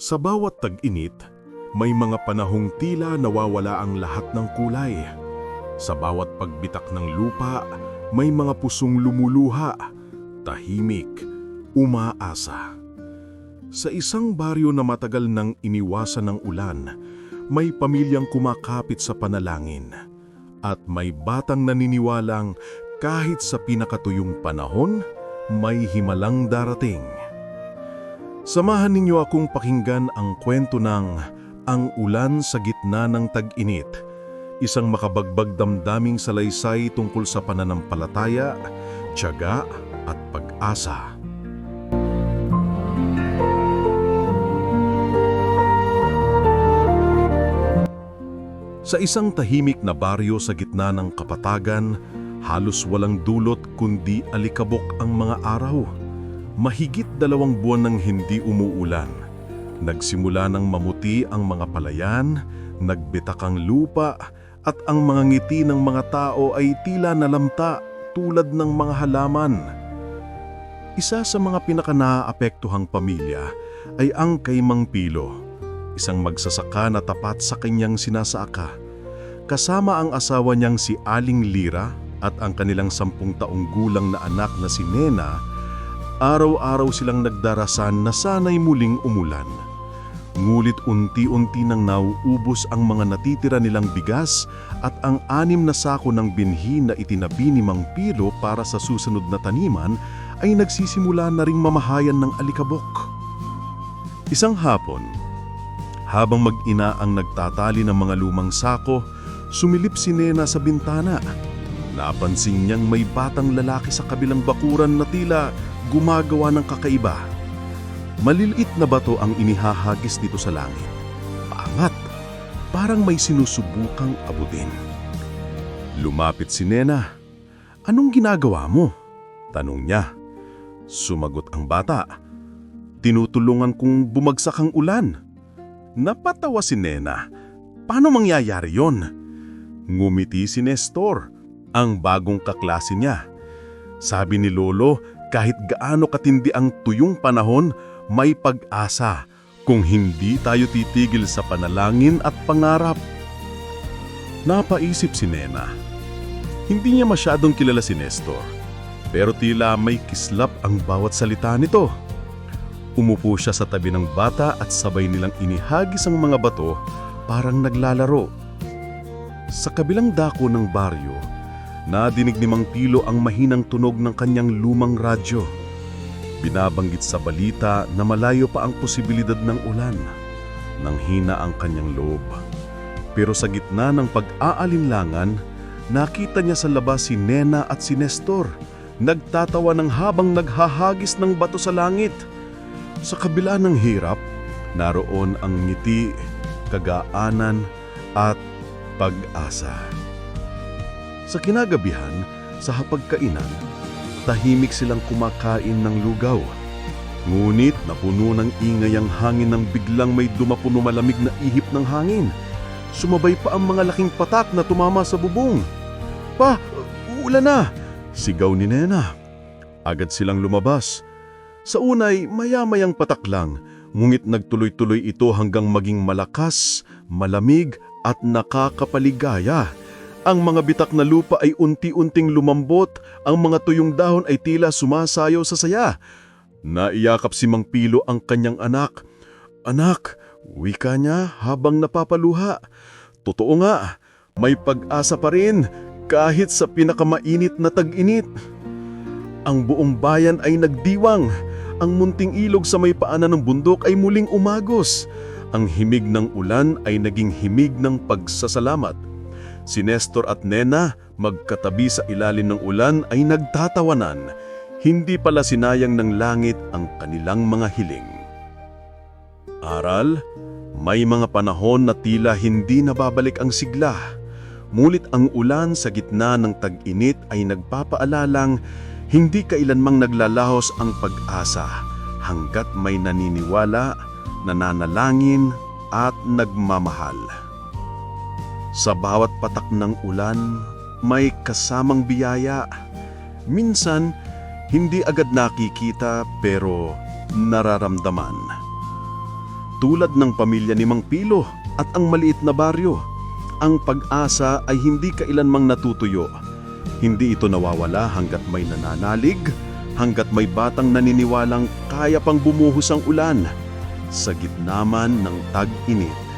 Sa bawat tag-init, may mga panahong tila nawawala ang lahat ng kulay. Sa bawat pagbitak ng lupa, may mga pusong lumuluha, tahimik, umaasa. Sa isang baryo na matagal nang iniwasan ng ulan, may pamilyang kumakapit sa panalangin. At may batang naniniwalang kahit sa pinakatuyong panahon, may himalang darating. Samahan ninyo akong pakinggan ang kwento ng Ang Ulan sa Gitna ng Tag-Init, isang makabagbag damdaming salaysay tungkol sa pananampalataya, tiyaga at pag-asa. Sa isang tahimik na baryo sa gitna ng kapatagan, halos walang dulot kundi alikabok ang mga araw. Mahigit dalawang buwan nang hindi umuulan. Nagsimula ng mamuti ang mga palayan, nagbitak ang lupa, at ang mga ngiti ng mga tao ay tila nalamta tulad ng mga halaman. Isa sa mga pinakanaapektuhang pamilya ay ang kay Mang Pilo, isang magsasaka na tapat sa kanyang sinasaka. Kasama ang asawa niyang si Aling Lira at ang kanilang sampung taong gulang na anak na si Nena, araw-araw silang nagdarasan na sana'y muling umulan. Ngulit unti-unti nang nauubos ang mga natitira nilang bigas at ang anim na sako ng binhi na itinabi ni Mang Pilo para sa susunod na taniman ay nagsisimula na ring mamahayan ng alikabok. Isang hapon, habang mag-ina ang nagtatali ng mga lumang sako, sumilip si Nena sa bintana. Napansin niyang may batang lalaki sa kabilang bakuran na tila gumagawa ng kakaiba. Maliliit na bato ang inihahagis dito sa langit. Paangat, parang may sinusubukang abutin. Lumapit si Nena. Anong ginagawa mo? Tanong niya. Sumagot ang bata. Tinutulungan kong bumagsak ang ulan. Napatawa si Nena. Paano mangyayari yon? Ngumiti si Nestor, ang bagong kaklase niya. Sabi ni Lolo, kahit gaano katindi ang tuyong panahon, may pag-asa kung hindi tayo titigil sa panalangin at pangarap. Napaisip si Nena. Hindi niya masyadong kilala si Nestor, pero tila may kislap ang bawat salita nito. Umupo siya sa tabi ng bata at sabay nilang inihagis ang mga bato parang naglalaro. Sa kabilang dako ng baryo, nadinig ni Mang Pilo ang mahinang tunog ng kanyang lumang radyo. Binabanggit sa balita na malayo pa ang posibilidad ng ulan. Nang hina ang kanyang loob. Pero sa gitna ng pag-aalinlangan, nakita niya sa labas si Nena at si Nestor, nagtatawa ng habang naghahagis ng bato sa langit. Sa kabila ng hirap, naroon ang ngiti, kagaanan at pag-asa. Sa kinagabihan, sa hapagkainan, tahimik silang kumakain ng lugaw. Ngunit napuno ng ingay ang hangin nang biglang may dumapuno malamig na ihip ng hangin. Sumabay pa ang mga laking patak na tumama sa bubong. Pa, uulan na! Sigaw ni Nena. Agad silang lumabas. Sa unay, maya-mayang patak lang, ngunit nagtuloy-tuloy ito hanggang maging malakas, malamig at nakakapaligaya. Ang mga bitak na lupa ay unti-unting lumambot, ang mga tuyong dahon ay tila sumasayaw sa saya. Naiyakap si Mang Pilo ang kanyang anak. Anak, wika niya habang napapaluha. Totoo nga, may pag-asa pa rin kahit sa pinakamainit na tag-init. Ang buong bayan ay nagdiwang. Ang munting ilog sa may paanan ng bundok ay muling umagos. Ang himig ng ulan ay naging himig ng pagsasalamat. Si Nestor at Nena, magkatabi sa ilalim ng ulan ay nagtatawanan. Hindi pala sinayang ng langit ang kanilang mga hiling. Aral, may mga panahon na tila hindi nababalik ang sigla. Mulit ang ulan sa gitna ng tag-init ay nagpapaalalang hindi kailanmang naglalahos ang pag-asa hanggat may naniniwala, nananalangin at nagmamahal. Sa bawat patak ng ulan, may kasamang biyaya. Minsan, hindi agad nakikita pero nararamdaman. Tulad ng pamilya ni Mang Pilo at ang maliit na baryo, ang pag-asa ay hindi kailanmang natutuyo. Hindi ito nawawala hanggat may nananalig, hanggat may batang naniniwalang kaya pang bumuhos ang ulan sa gitna man ng tag-init.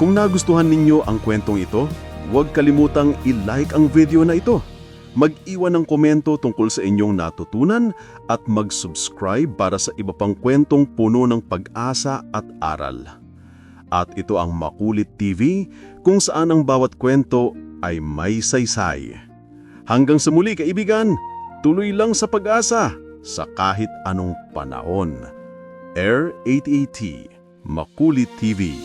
Kung nagustuhan ninyo ang kwentong ito, huwag kalimutang i-like ang video na ito. Mag-iwan ng komento tungkol sa inyong natutunan at mag-subscribe para sa iba pang kwentong puno ng pag-asa at aral. At ito ang Makulit TV kung saan ang bawat kwento ay may saysay. Hanggang sa muli kaibigan, tuloy lang sa pag-asa sa kahit anong panahon. Air 880 Makulit TV